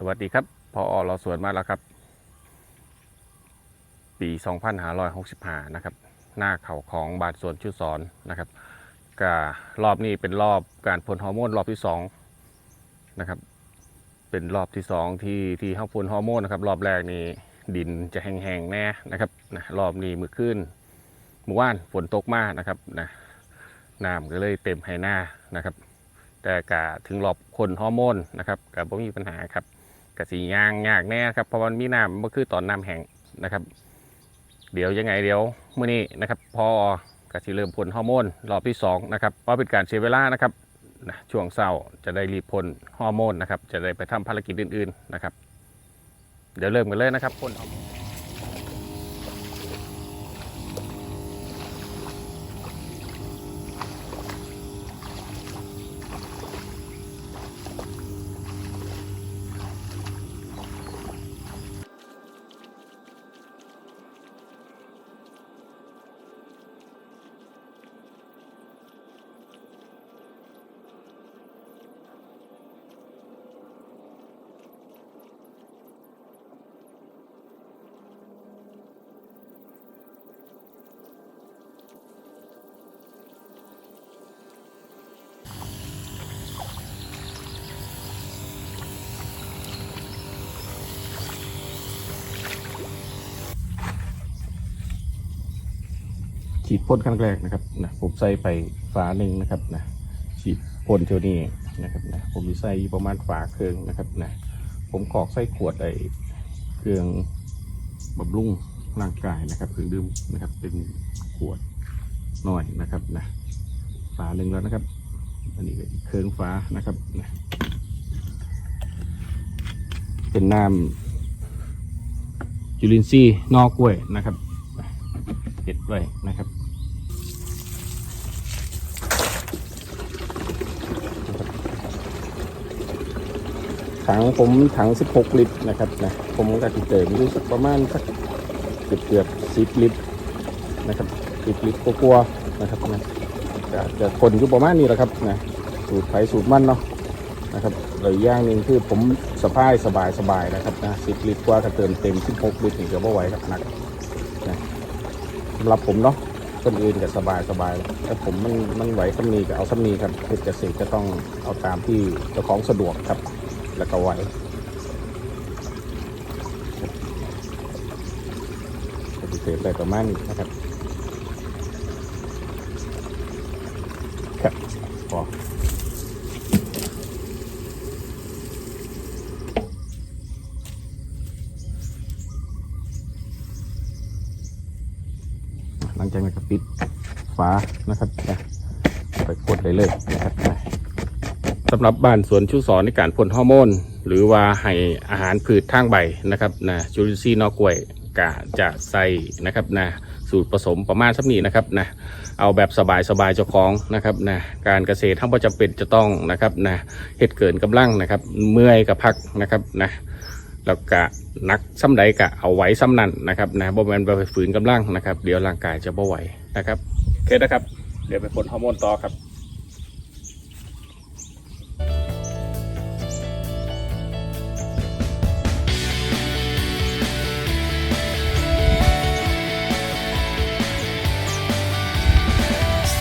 สวัสดีครับพอเราสวนมาแล้วครับ ปี2565นะครับ หน้าเขาของบาทสวนชุดสอนนะครับก็รอบนี้เป็นรอบการพ่นฮอร์โมนรอบที่สองนะครับ เป็นรอบที่สองที่ที่เข้าพ่นฮอร์โมนนะครับ รอบแรกนี่ดินจะแห้งๆแน่นะครับนะรอบนี้มือขึ้นเมื่อวานฝนตกมากนะครับนะน้ำก็เลยเต็มให้หน้านะครับ แต่กะถึงรอบคนฮอร์โมนนะครับกับบ่มีปัญหาครับ กะสียางยากแน่ครับเพราะมันมีน้ำมันคือตอนน้ำแห้งนะครับ เดี๋ยวยังไงเดี๋ยวเมื่อนี้นะครับพอกะสิเริ่มผลฮอร์โมนรอบที่สองนะครับเพราะเป็นการเสียเวลานะครับนะช่วงเศร้าจะได้รีบพ่นฮอร์โมนนะครับจะได้ไปทำภารกิจอื่นๆนะครับเดี๋ยวเริ่มกันเลยนะครับผลฮอร์โมน ฉีดพ่นครั้งแรกนะครับนะผมใส่ไปฝาหนึ่งนะครับนะฉีดพ่นเท่านี้นะครับนะผมมีใส่ประมาณฝาเครื่องนะครับนะผมกรอกใส่ขวดไอ้เครื่องบำรุงร่างกายนะครับเครื่องดื่มนะครับเป็นขวดหน่อยนะครับนะฝาหนึ่งแล้วนะครับ อันนี้ก็อีกเครื่องฝานะครับนะเป็นน้ำจุลินทรีย์นอกกล้วยนะครับเก็บไว้นะครับ ถังผมถัง 16 ลิตรนะครับนะผมก็จะเติมอยู่สักประมาณสักเกือบเกือบ10ลิตรนะครับ10ลิตรกลัวาๆนะครับนะจะจะคนอยู่ประมาณนี้แหละครับนะสูตรไผสูตรมันเนาะนะครับเลยอย่างหนึ่งคือผมสบายสบายสบายนะครับนะ10ลิตรกว่าก็เติมเต็ม16ลิตรนี่ก็บ่ไหวครับหนักสำหรับผมเนาะคนอื่นก็สบายสบายแต่ผมมันมันไหวสำนีก็เอาสำนีครับเพชรเกษตรจะต้องเอาตามที่เจ้าของสะดวกครับ แล้วก็ไหวปฏิเสธได้ประมาณนี้นะครับครับพอหลังจากนั้นก็ปิดฝานะครับนะไปกดได้เลยนะครับ สำหรับบ้านสวนชูสอนในการพ่นฮอร์โมนหรือว่าให้อาหารพืชทางใบนะครับนะจูลินซีย์นอกกล้วยกะจะใส่นะครับนะสูตรผสมประมาณสักนี้นะครับนะเอาแบบสบายสบายๆเจ้าของนะครับนะการเกษตรทั้งประจำเป็นจะต้องนะครับนะเฮ็ดเกินกำลังนะครับ เมื่อยกับพักนะครับนะแล้วกะนักซ้ำใดกะเอาไว้ซ้ำนั่นนะครับนะบ่แมนไปฝืนกำลังนะครับ เดี๋ยวร่างกายจะบ่ไหวนะครับโอเคนะครับ เดี๋ยวไปพ่นฮอร์โมนต่อครับ